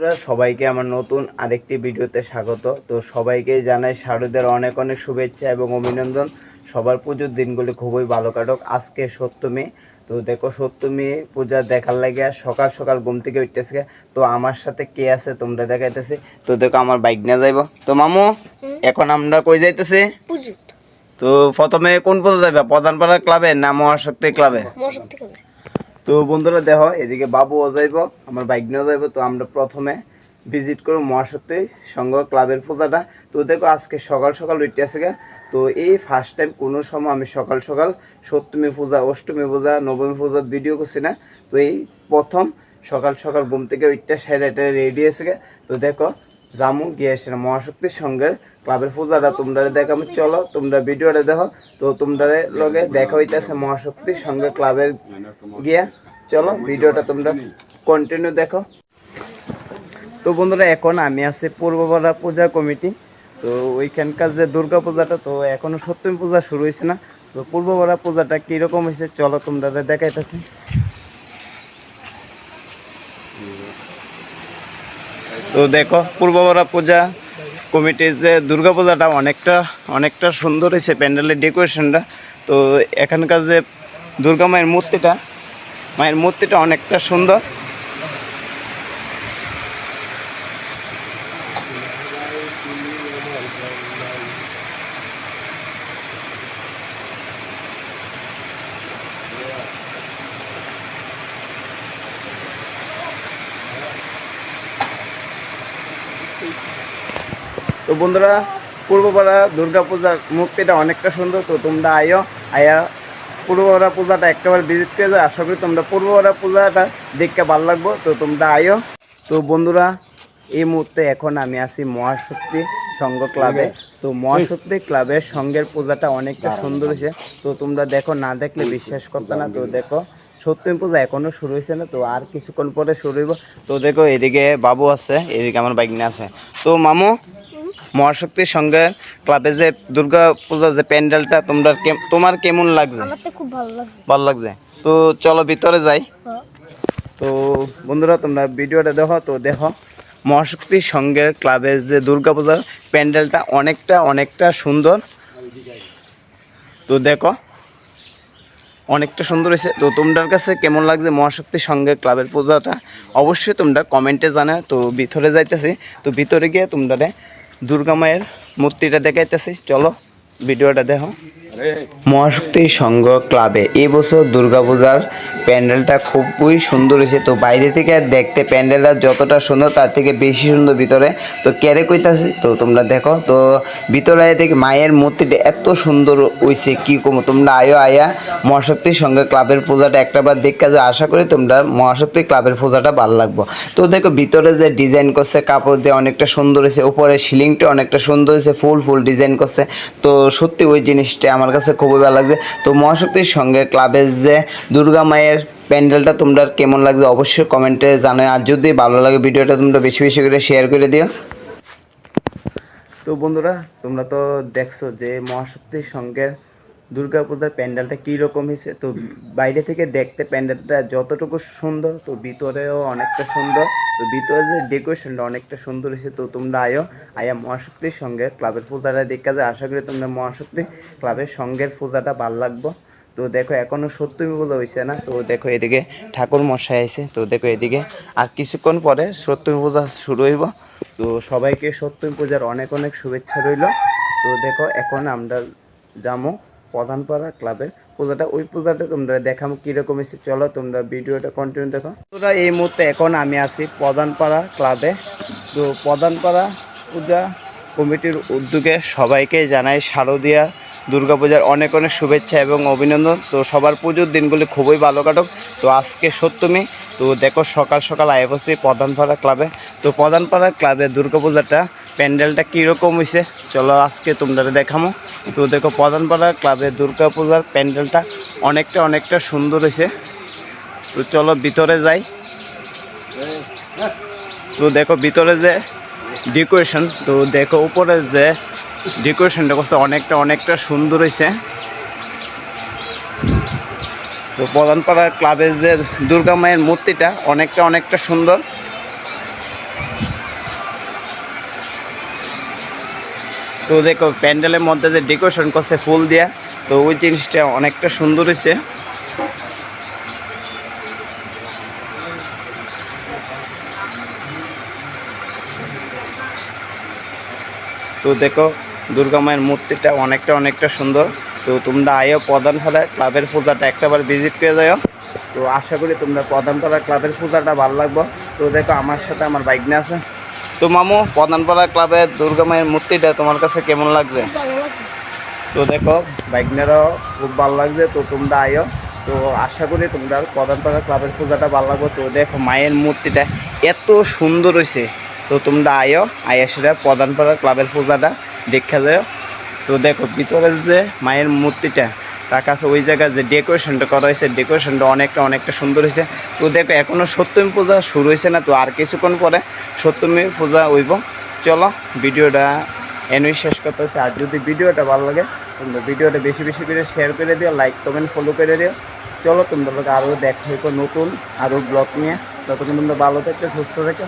বন্ধুরা সবাইকে আমার নতুন আরেকটি ভিডিওতে স্বাগত। তো সবাইকে জানাই শারদের অনেক অনেক শুভেচ্ছা এবং অভিনন্দন। সবার পুজোর দিনগুলি খুবই ভালো কাটক। আজকে সপ্তমী। তো দেখো সপ্তমী পূজা দেখার লাগে সকাল সকাল ঘুম থেকে উঠতেছে তো আমার সাথে কে আছে তোমরা দেখাইতেছি। তো দেখো আমার বাইক না যাইব। তো মামু এখন আমরা কই যাইতেছি? তো প্রথমে কোন পূজা যাবে প্রধানপাড়া ক্লাবে না মহাশক্তি ক্লাবে? মহাশক্তি কবে তো বন্ধুরা দেখো, এদিকে বাবুও যাইব আমার বাইক নিয়েও যাইব তো আমরা প্রথমে ভিজিট করব মহাশক্তি সংঘ ক্লাবের পূজাটা তো দেখো, আজকে সকাল সকাল উঠতে আছে। তো এই ফার্স্ট টাইম কোনো সময় আমি সকাল সকাল সপ্তমী পূজা, অষ্টমী পূজা, নবমী পূজার ভিডিও করছি না তো এই প্রথম সকাল সকাল ঘুম থেকে উঠতে এটা রেডি আছে গা। তো দেখো জামু গিয়ে মহাশক্তির সঙ্গে ক্লাবের পূজাটা তোমরা দেখাবো চলো, তোমরা ভিডিওটা দেখো। তো তোমরা লগে দেখা হইতেছে মহাশক্তির সঙ্গে ক্লাবের গিয়া। চলো, ভিডিওটা তোমরা কন্টিনিউ দেখো। তো বন্ধুরা, এখন আমি আছি পূর্বপাড়া পূজা কমিটি। তো ওইখানকার যে দুর্গা পূজাটা, তো এখনও সপ্তমী পূজা শুরু হয়েছে না। তো পূর্বপাড়া পূজাটা কীরকম হয়েছে চলো তোমরা দেখাইতেছি। তো দেখো পূর্ববরা পূজা কমিটির যে দুর্গা পূজাটা অনেকটা অনেকটা সুন্দর হয়েছে প্যান্ডেলের ডেকোরেশনটা। তো এখানকার যে দুর্গা মায়ের মূর্তিটা মায়ের মূর্তিটা অনেকটা সুন্দর। তো বন্ধুরা পূর্বপাড়া দুর্গা পূজার মূর্তিটা অনেকটা সুন্দর তো তোমরা আয়ো আয়া পূর্বপাড়া পূজাটা একটাবার ভিজিট করে যাও। আশা করি তোমরা পূর্বপাড়া পূজাটা দেখতে ভালো লাগবো তো তোমরা আয়ো। তো বন্ধুরা এই মুহূর্তে এখন আমি আছি মহাশক্তি সংঘ ক্লাবে। তো মহাশক্তি ক্লাবের সঙ্গের পূজাটা অনেকটা সুন্দর হয়েছে। তো তোমরা দেখো না দেখলে বিশ্বাস করতে না তো দেখো। সপ্তমী পূজা এখনও শুরু হয়েছে না তো আর কিছুক্ষণ পরে শুরু হইব। তো দেখো এদিকে বাবু আছে এদিকে আমার বাইক নিয়ে আছে। তো মামু মহাশক্তির সঙ্গে ক্লাবে যে দুর্গা পূজা যে প্যান্ডেলটা তোমরা তোমার কেমন লাগছে? খুব ভালো লাগছে। ভালো লাগছে? তো চলো ভিতরে যাই। হ্যাঁ। তো বন্ধুরা তোমরা ভিডিওটা দেখো তো দেখো মহাশক্তির সঙ্গে ক্লাবের যে দুর্গা পূজার প্যান্ডেলটা অনেকটা অনেকটা সুন্দর। তো দেখো অনেকটা সুন্দর হয়েছে। তো তোমার কাছে কেমন লাগছে মহাশক্তির সঙ্গে ক্লাবের পূজাটা? অবশ্যই তোমরা কমেন্টে জানা তো ভিতরে যাইতেছি। তো ভিতরে গিয়ে তোমরা দুর্গা মায়ের মূর্তিটা দেখাইতেছি। চলো, ভিডিওটা দেখো। মহাশক্তি সংঘ ক্লাবে। এবছর দুর্গাপূজার প্যান্ডেলটা খুবই সুন্দর হয়েছে। তো বাইরে থেকে দেখতে প্যান্ডেলটা যতটা সুন্দর, তার থেকে বেশি সুন্দর ভিতরে। তো ক্যারে কইতাছে? তো তোমরা দেখো, তো ভিতরে দেখি মায়ের মূর্তিটা এত সুন্দর হয়েছে কি কমো? তোমরা আয়ো আয়া মহাশক্তির সঙ্গে ক্লাবের পূজাটা একটাবার দেখা যায় আশা করি তোমরা মহাশক্তি ক্লাবের পূজাটা ভালো লাগবো। তো দেখো, ভিতরে যে ডিজাইন করছে, কাপড় দিয়ে অনেকটা সুন্দর হয়েছে। উপরে সিলিংটা অনেকটা সুন্দর হয়েছে, ফুল ফুল ডিজাইন করছে। তো সত্যি ওই জিনিসটা আমার কাছে খুবই ভালো লাগছে। তো মহাশক্তির সঙ্গে ক্লাবের যে দুর্গা মায়ের প্যান্ডেলটা তোমরা কেমন লাগছে অবশ্যই কমেন্টে জানায় আর যদি ভালো লাগে ভিডিওটা তোমরা বেশি বেশি করে শেয়ার করে দিও। তো বন্ধুরা, তোমরা তো দেখছ যে মহাশক্তির সঙ্গে দুর্গা পূজার প্যান্ডেলটা কীরকম হয়েছে? তো বাইরে থেকে দেখতে প্যান্ডেলটা যতটুকু সুন্দর, তো ভিতরেও অনেকটা সুন্দর। তো ভিতরে যে ডেকোরেশনটা অনেকটা সুন্দর হয়েছে, তো তোমরা আয়ো, আয়া মহাশক্তির সঙ্গে ক্লাবের পূজাটা দেখা যায়। আশা করি তোমরা মহাশক্তি ক্লাবের সঙ্গের পূজাটা ভালো লাগবো। তো দেখো, এখনও সপ্তমী পূজা হয়েছে না। তো দেখো, এদিকে ঠাকুর মশাই আছে তো দেখো, এদিকে আর কিছুক্ষণ পরে সপ্তমী পূজা শুরু হইব। তো সবাইকে সপ্তমী পূজার অনেক অনেক শুভেচ্ছা রইল। তো দেখো, এখন আমরা যাব প্রধানপাড়া ক্লাবের পূজাটা, ওই পূজাটা তোমরা দেখাবো কীরকম এসে চলো তোমরা ভিডিওটা কন্টিনিউ দেখো। তোরা এই মুহূর্তে এখন আমি আছি প্রধানপাড়া ক্লাবে। তো প্রধানপাড়া পূজা কমিটির উদ্যোগে সবাইকে জানাই শারদীয়া দুর্গাপূজার অনেক অনেক শুভেচ্ছা এবং অভিনন্দন। তো সবার পুজোর দিনগুলি খুবই ভালো কাটুক। তো আজকে সপ্তমী। তো দেখো সকাল সকাল বসি প্রধানপাড়া ক্লাবে। তো প্রধানপাড়া ক্লাবে দুর্গাপূজাটা প্যান্ডেলটা কীরকম হয়েছে চলো আজকে তোমরা দেখামো। তো দেখো প্রধানপাড়া ক্লাবে দুর্গাপূজার প্যান্ডেলটা অনেকটা অনেকটা সুন্দর হয়েছে তো চলো ভিতরে যাই। তো দেখো, ভিতরে যে ডেকোরেশন, তো দেখো উপরে যে ডেকোরেশনটা করছে, অনেকটা অনেকটা সুন্দর হয়েছে তো প্রধানপাড়ার ক্লাবের যে দুর্গা মায়ের মূর্তিটা অনেকটা অনেকটা সুন্দর। তো দেখো, প্যান্ডেলের মধ্যে যে ডেকোরেশন করছে ফুল দিয়া, তো ওই জিনিসটা অনেকটা সুন্দর হয়েছে তো দেখো, দুর্গা মায়ের মূর্তিটা অনেকটা অনেকটা সুন্দর। তো তোমরা আয়ো প্রধান ফলে ক্লাবের পূজাটা একটাবার ভিজিট করে যাও তো আশা করি তোমরা প্রধানপাড়া ক্লাবের পূজাটা ভালো লাগবো। তো দেখো, আমার সাথে আমার বাইক নিয়ে আছে। তো মামু প্রধানপাড়া ক্লাবের দুর্গা মায়ের মূর্তিটা তোমার কাছে কেমন লাগছে? তো দেখো, বাইকনারও খুব ভালো লাগছে, তো তোমরা আয়ো। তো আশা করি তোমরা প্রধানপাড়া ক্লাবের পূজাটা ভালো লাগবে। তো দেখো, মায়ের মূর্তিটা এত সুন্দর হয়েছে তো তোমরা আয়ো, আয়া সেটা প্রধানপাড়া ক্লাবের পূজাটা দেখা যায় তো দেখো, ভিতরে যে মায়ের মূর্তিটা তার কাছে ওই জায়গায় যে ডেকোরেশনটা করা হয়েছে ডেকোরেশনটা অনেকটা অনেকটা সুন্দর হয়েছে। তো দেখো এখনও সপ্তমী পূজা শুরু হয়েছে না, তো আর কিছুক্ষণ পরে সপ্তমী পূজা হইব। চলো, ভিডিওটা এনই শেষ করতেছে। আর যদি ভিডিওটা ভালো লাগে, তোমরা ভিডিওটা বেশি বেশি করে শেয়ার করে দিও লাইক কমেন্ট ফলো করে দিও। চলো তোমরা আরও দেখা হইব নতুন আরও ব্লগ নিয়ে। ততক্ষণ তোমরা ভালো থেকো, সুস্থ থেকো।